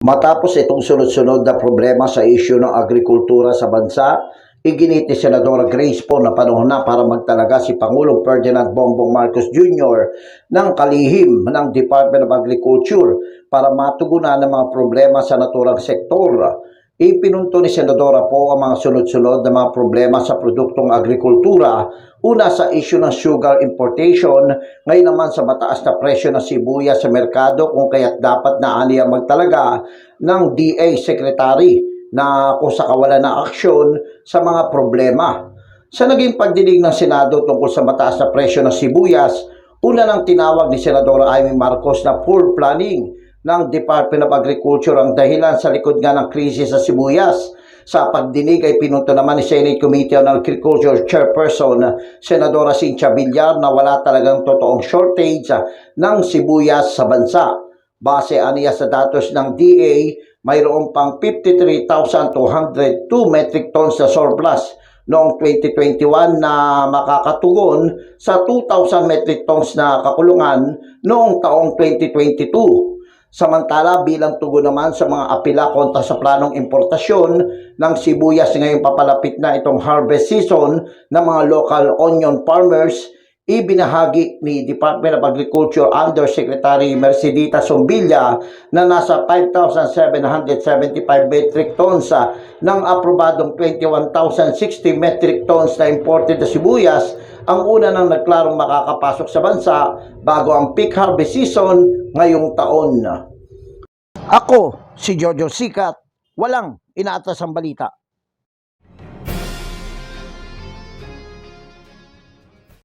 Matapos itong sunod-sunod na problema sa isyu ng agrikultura sa bansa, iginit ni Senadora Grace po na panahon na para magtalaga si Pangulong Ferdinand Bongbong Marcos Jr. ng kalihim ng Department of Agriculture para matugunan ang mga problema sa naturang sektor. Ipinunto ni Senadora po ang mga sunod-sunod na mga problema sa produktong agrikultura. Una sa isyu ng sugar importation, ngayon naman sa mataas na presyo ng sibuyas sa merkado kung kaya't dapat na aniya magtalaga ng DA Secretary na kung sa kawalan ng aksyon sa mga problema. Sa naging pagdinig ng Senado tungkol sa mataas na presyo ng sibuyas, una nang tinawag ni Senadora Amy Marcos na poor planning ng Department of Agriculture ang dahilan sa likod nga ng krisis sa sibuyas. Sa pagdinig ay pinunto naman ni Senate Committee on Agriculture Chairperson Senadora Cynthia Villar na wala talagang totoong shortage ng sibuyas sa bansa. Base aniya sa datos ng DA, mayroon pang 53,202 metric tons na surplus noong 2021 na makakatugon sa 2,000 metric tons na kakulungan noong taong 2022. Samantala, bilang tugon naman sa mga apila kontra sa planong importasyon ng sibuyas ngayong papalapit na itong harvest season ng mga local onion farmers, ibinahagi ni Department of Agriculture Undersecretary Mercedita Sombilla na nasa 5,775 metric tons ng aprobadong 21,060 metric tons na imported na sibuyas ang una nang nagklarong makakapasok sa bansa bago ang peak harvest season ngayong taon. Ako, si Jojo Sikat, walang inaatas ang balita.